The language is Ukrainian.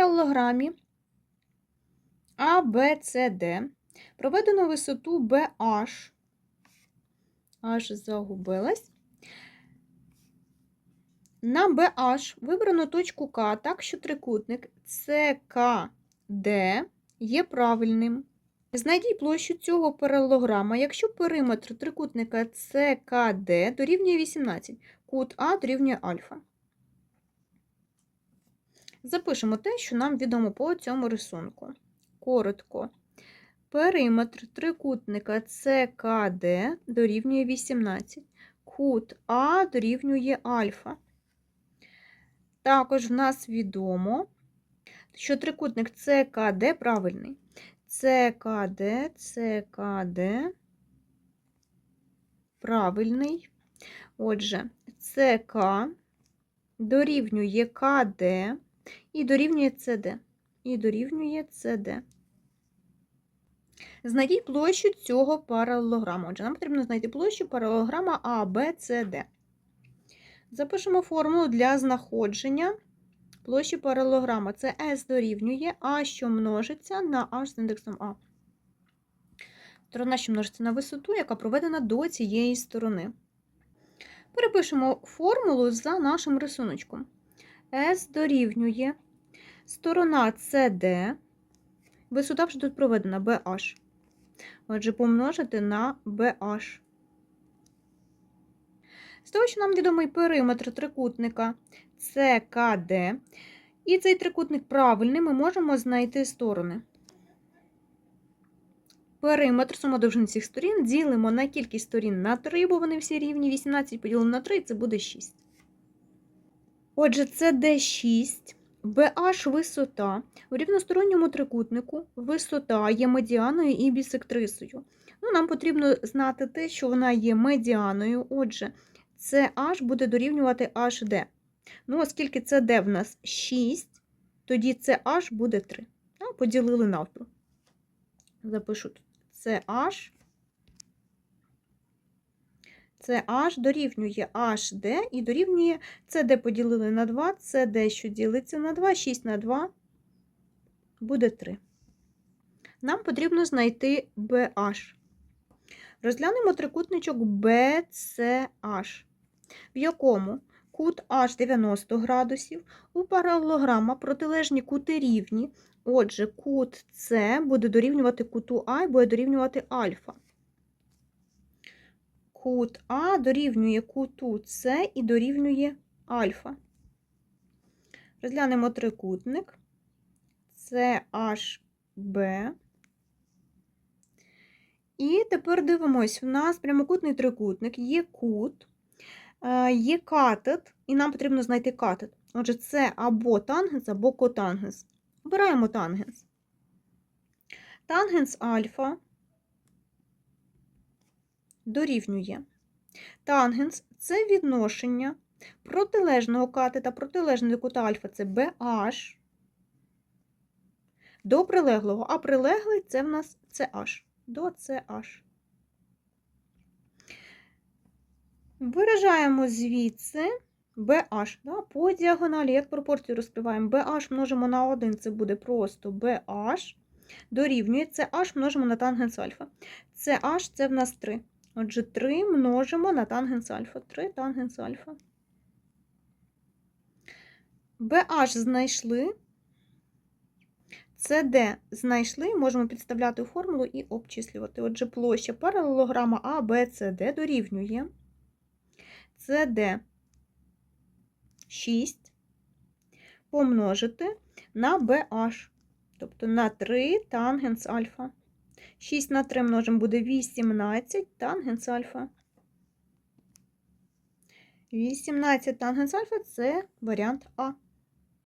паралелограмі ABCD проведено висоту BH. Аж загубилась. На BH вибрано точку К так, що трикутник CKD є правильним. Знайдіть площу цього паралелограма, якщо периметр трикутника CKD дорівнює 18, кут А дорівнює альфа. Запишемо те, що нам відомо по цьому рисунку. Коротко. Периметр трикутника CKD дорівнює 18. Кут А дорівнює альфа. Також в нас відомо, що трикутник CKD правильний. ЦКД, ЦКД правильний. Отже, ЦК дорівнює КД і дорівнює ЦД. І дорівнює ЦД. Знайдіть площу цього паралелограма. Отже, нам потрібно знайти площу паралелограма ABCD. Запишемо формулу для знаходження площі паралелограма. Це S дорівнює А, що множиться на H з індексом А. Сторона, що множиться на висоту, яка проведена до цієї сторони. Перепишемо формулу за нашим рисуночком. S дорівнює сторона CD, висота вже тут проведена BH. Отже, помножити на BH. З того, що нам відомий периметр трикутника ЦКД, і цей трикутник правильний, ми можемо знайти сторони. Периметр сума довжин цих сторін ділимо на кількість сторін на 3, бо вони всі рівні. 18 поділимо на 3, це буде 6. Отже, це D6, BH висота. У рівносторонньому трикутнику висота є медіаною і бісектрисою. Ну, Нам потрібно знати те, що вона є медіаною. Отже, CH буде дорівнювати HD. Ну, оскільки CD в нас 6, тоді CH буде 3. Ну, Поділили навпіл. Запишу тут CH. CH дорівнює HD і дорівнює CD поділили на 2, CD, що ділиться на 2, 6 на 2 буде 3. Нам потрібно знайти BH. Розглянемо трикутничок BCH, в якому кут H 90 градусів, у паралелограма протилежні кути рівні. Отже, кут С буде дорівнювати куту А і буде дорівнювати альфа. Кут А дорівнює куту С і дорівнює альфа. Розглянемо трикутник CHB. І тепер дивимось, в нас прямокутний трикутник, є кут, е, є катет, і нам потрібно знайти катет. Отже, це або тангенс, або котангенс. Обираємо тангенс. Тангенс альфа дорівнює. Тангенс це відношення протилежного катета, протилежного кута альфа це BH до прилеглого, а прилеглий це в нас CH до CH. Виражаємо звідси BH да, по діагоналі, як пропорцію розкриваємо BH множимо на 1, це буде просто BH. Дорівнює CH множимо на тангенс альфа. CH це в нас 3. Отже, 3 множимо на тангенс альфа. 3 тангенс альфа. BH знайшли. CD знайшли, можемо підставляти формулу і обчислювати. Отже, площа паралелограма А, дорівнює CD 6 помножити на BH, тобто на 3 тангенс альфа. 6 на 3 множимо буде 18 тангенс альфа. 18 тангенс альфа це варіант А.